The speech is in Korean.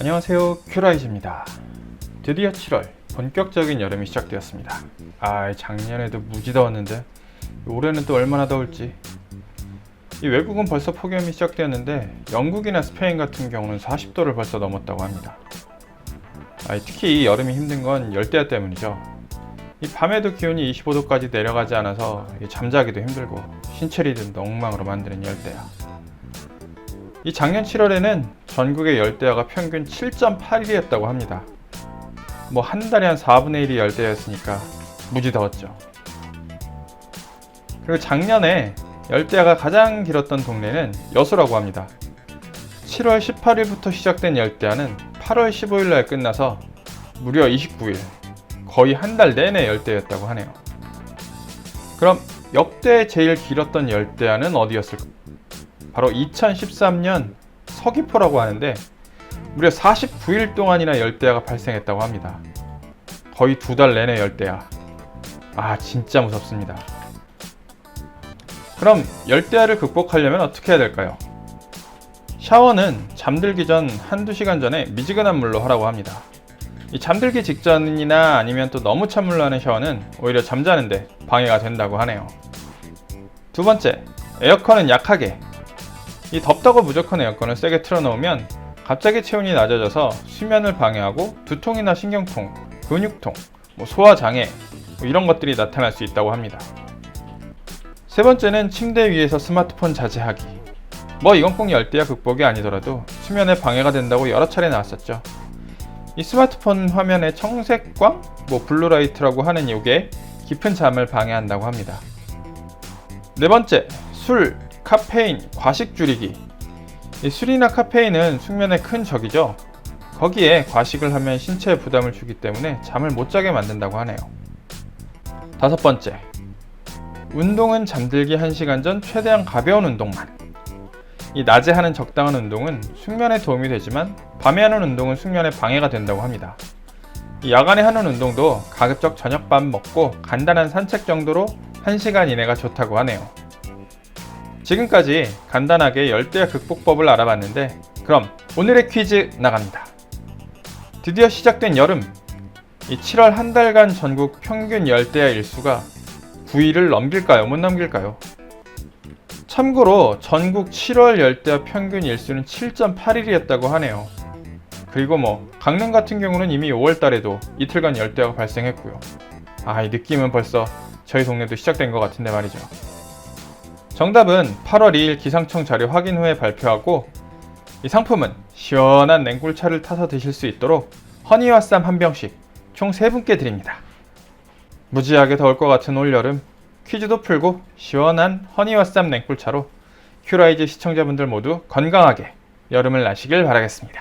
안녕하세요. 큐라이즈입니다. 드디어 7월 본격적인 여름이 시작되었습니다. 아 작년에도 무지 더웠는데 올해는 또 얼마나 더울지. 이 외국은 벌써 폭염이 시작되었는데 영국이나 스페인 같은 경우는 40도를 벌써 넘었다고 합니다. 아, 특히 이 여름이 힘든 건 열대야 때문이죠. 이 밤에도 기온이 25도까지 내려가지 않아서 잠자기도 힘들고 신체리듬도 엉망으로 만드는 열대야 이 작년 7월에는 전국의 열대야가 평균 7.8일이었다고 합니다. 뭐 한 달에 한 4분의 1이 열대야였으니까 무지 더웠죠. 그리고 작년에 열대야가 가장 길었던 동네는 여수라고 합니다. 7월 18일부터 시작된 열대야는 8월 15일 날 끝나서 무려 29일, 거의 한 달 내내 열대였다고 하네요. 그럼 역대 제일 길었던 열대야는 어디였을까? 바로 2013년 서귀포라고 하는데 무려 49일 동안이나 열대야가 발생했다고 합니다. 거의 두 달 내내 열대야. 아 진짜 무섭습니다. 그럼 열대야를 극복하려면 어떻게 해야 될까요? 샤워는 잠들기 전 한두 시간 전에 미지근한 물로 하라고 합니다. 이 잠들기 직전이나 아니면 또 너무 찬 물로 하는 샤워는 오히려 잠자는데 방해가 된다고 하네요. 두 번째, 에어컨은 약하게 이 덥다고 무조건 에어컨을 세게 틀어놓으면 갑자기 체온이 낮아져서 수면을 방해하고 두통이나 신경통, 근육통, 뭐 소화장애 뭐 이런 것들이 나타날 수 있다고 합니다. 세 번째는 침대 위에서 스마트폰 자제하기. 뭐 이건 꼭 열대야 극복이 아니더라도 수면에 방해가 된다고 여러 차례 나왔었죠. 이 스마트폰 화면의 청색광, 뭐 블루라이트라고 하는 이게 깊은 잠을 방해한다고 합니다. 네 번째, 술, 카페인, 과식 줄이기. 이 술이나 카페인은 숙면의 큰 적이죠. 거기에 과식을 하면 신체에 부담을 주기 때문에 잠을 못 자게 만든다고 하네요. 다섯 번째. 운동은 잠들기 1시간 전 최대한 가벼운 운동만. 이 낮에 하는 적당한 운동은 숙면에 도움이 되지만 밤에 하는 운동은 숙면에 방해가 된다고 합니다. 이 야간에 하는 운동도 가급적 저녁밥 먹고 간단한 산책 정도로 1시간 이내가 좋다고 하네요. 지금까지 간단하게 열대야 극복법을 알아봤는데 그럼 오늘의 퀴즈 나갑니다. 드디어 시작된 여름. 이 7월 한 달간 전국 평균 열대야 일수가 9일을 넘길까요? 못 넘길까요? 참고로 전국 7월 열대야 평균 일수는 7.8일이었다고 하네요. 그리고 뭐 강릉 같은 경우는 이미 5월 달에도 이틀간 열대야가 발생했고요. 아, 이 느낌은 벌써 저희 동네도 시작된 것 같은데 말이죠. 정답은 8월 2일 기상청 자료 확인 후에 발표하고 이 상품은 시원한 냉꿀차를 타서 드실 수 있도록 허니와 쌈 한 병씩 총 3분께 드립니다. 무지하게 더울 것 같은 올여름 퀴즈도 풀고 시원한 허니와 쌈 냉꿀차로 큐라이즈 시청자분들 모두 건강하게 여름을 나시길 바라겠습니다.